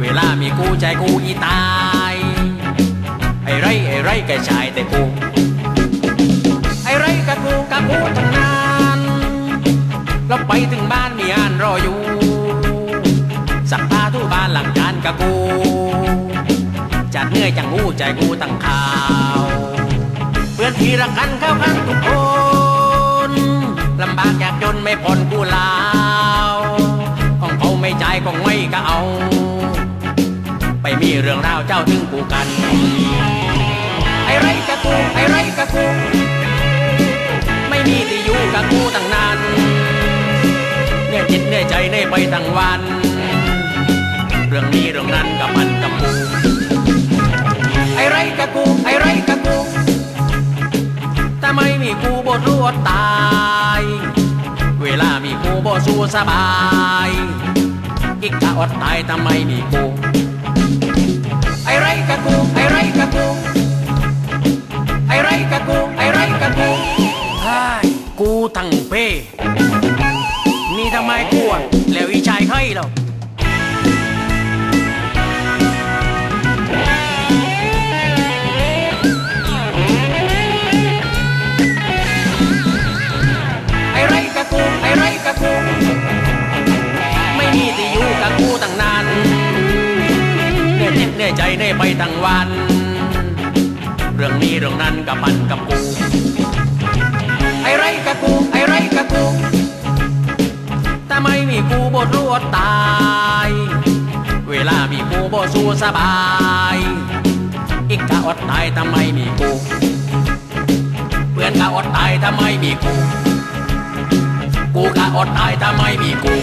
เวลามีกูใจกูอีตาย ไอ้ไรไอ้ไรแกชายแต่กู ไอ้ไรกับกูกับกูทั้งนั้นแล้วไปถึงบ้านมีอันรออยู่ สักผ้าทุบ้านหลังจานกับกู จัดเหนื่อยจังงูใจกูตั้งข่าว เพื่อนที่รักกันเข้ากันทุกคนลำบากยากจนไม่ผ่อนกูลา ก็เอา ไปมีเรื่องราวเจ้าถึงกูกัน ไอ้ไรกับกู ไอ้ไรกับกู ไม่มีที่อยู่กับกูตั้งนานเนี่ยจิตเนี่ยใจเนี่ยไปทั้งวัน เรื่องนี้เรื่องนั้นกับมันกับกู ไอ้ไรกับกู ไอ้ไรกับกูถ้าไม่มีกูบดรู้อดตาย เวลามีกูบ่สู้สบาย อดตายถ้าไม่มีกูไอ้ไรกับกูไอ้ไรกับกูไอ้ไรกับกูไอ้ไรกับกูไอ้ยกูทั้งเป้นี่ทำไมกูอะแล้วอีชายให้เรา เหนื่อยจิตเหนื่อยใจเหนื่ไปทั้งวัน เรื่องนี้เรื่องนั้นกับมันกับกู ไอ้ไรกับกู ไอ้ไรกับกูถ้าไม่มีกูบดรู้ตาย เวลามีกูบ่สู้สบาย อีกกะอดตายถ้าไม่มีกู เพื่อนกะอดตายถ้าไม่มีกู กูกะอดตายถ้าไม่มีกู